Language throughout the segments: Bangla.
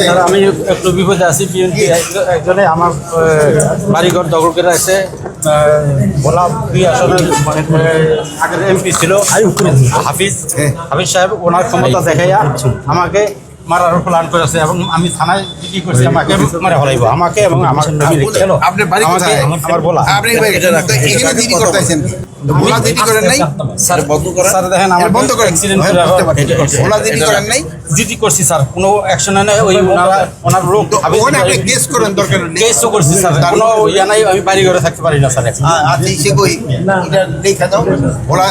স্যার আমি একটু বিপদে আছি বিএনপি একজনে আমার বাড়িঘর দখল করে আছে বলা দুই আসনের মানে, আগের এমপি ছিল হাফিজ হাফিজ সাহেব ওনার ক্ষমতা দেখাইয়া আমাকে মারার প্ল্যান করেছে এবং আমি থানায় কি করছি আমাকে মারা হলাইব আমাকে এবং আমার কেন? আপনার বাড়ি আমাকে কোথায়? আমার বলা আপনি এখানে দিদি করতেছেন ওলা দিদি করেন নাই? স্যার বন্ধ করেন? স্যার দেখেন আমার বন্ধ করেন? accident হ্যাঁ, এটা- ওলা দিদি করেন নাই? জিডি করছি স্যার। কোনো অ্যাকশনে নাই ওই ওনারা ওনার লোক তো ওখানে আপনি কেস করেন দরকার নেই। কেসও করছি স্যার। কোনো ইয়া নাই আমি বাড়ি ঘরে থাকতে পারি না স্যার। আচ্ছা ইসে কই? এটা লেখা দাও। ওলা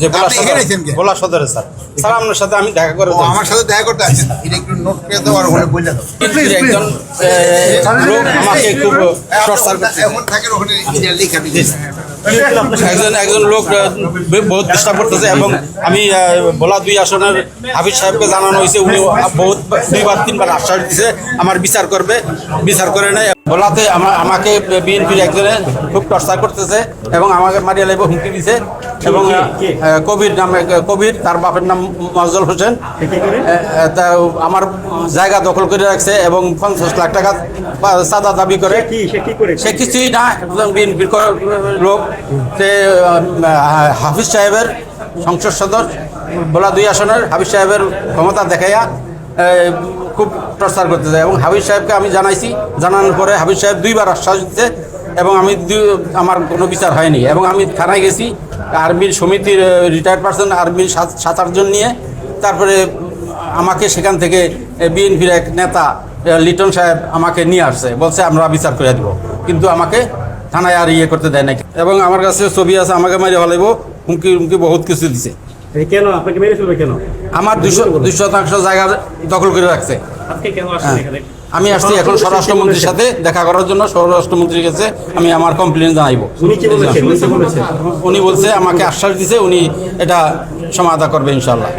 যে ভোলা আপনি এখানে আছেন কে? বোলা সদরে স্যার। স্যার আপনার সাথে আমি দেখা করে আমার সাথে দেখা করতে আসছেন। এটা একটু নোট করে দাও আর ওখানে বলে দাও। একজন লোক আমাকে খুব এখন থাকেন ওখানে লেখা একজন একজন লোক বহুত ডিস্টার্ব করতেছে এবং আমি ভোলা দুই আসনের হাফিজ সাহেবকে জানানো হয়েছে উনি বহুত দুইবার তিনবার আশ্বাস দিছে আমার বিচার করবে বিচার করে নেয়। আমা- আমাকে বিএনপির একজনে খুব টর্চার করতেছে এবং আমাকে মারিয়া লাইব হুমকি দিছে এবং কবির নামে কবির তার বাপের নাম মজল হোসেন। তা আমার জায়গা দখল করে রাখছে এবং পঞ্চাশ লাখ টাকা চাঁদা দাবি করে। সে কিছুই না বিএনপির লোক। হাফিজ সাহেবের সংসদ সদস্য বলা দুই আসনের, হাফিজ সাহেবের ক্ষমতা দেখাইয়া খুব টর্চার করতে যায়। এবং হাফিজ সাহেবকে আমি জানাইছি, জানানোর পরে হাফিজ সাহেব দুইবার আশ্বাস দিতে এবং আমি আমার কোনো বিচার হয়নি। এবং আমি থানায় গেছি, আর্মির সমিতির রিটায়ার্ড পার্সন আর্মির সাত আটজন নিয়ে। তারপরে আমাকে সেখান থেকে বিএনপির এক নেতা লিটন সাহেব আমাকে নিয়ে আসছে। বলছে, আমরা বিচার করে দিব। কিন্তু আমাকে থানায় আর ইয়ে করতে দেয় নাকি? এবং আমার কাছে ছবি আছে আমাকে মারি হলাইব হুমকি হুমকি বহুত কিছু দিছে। কেন? আপনাকে মেরে ফেলবে কেন? আমার দুশো দুই শতাংশ জায়গা দখল করে রাখছে। হ্যাঁ। আমি আসছি এখন স্বরাষ্ট্রমন্ত্রীর সাথে দেখা করার জন্য। স্বরাষ্ট্রমন্ত্রীর কাছে আমি আমার কমপ্লেন জানাইব। উনি বলছে আমাকে আশ্বাস দিছে উনি এটা সমাধা করবে ইনশাল্লাহ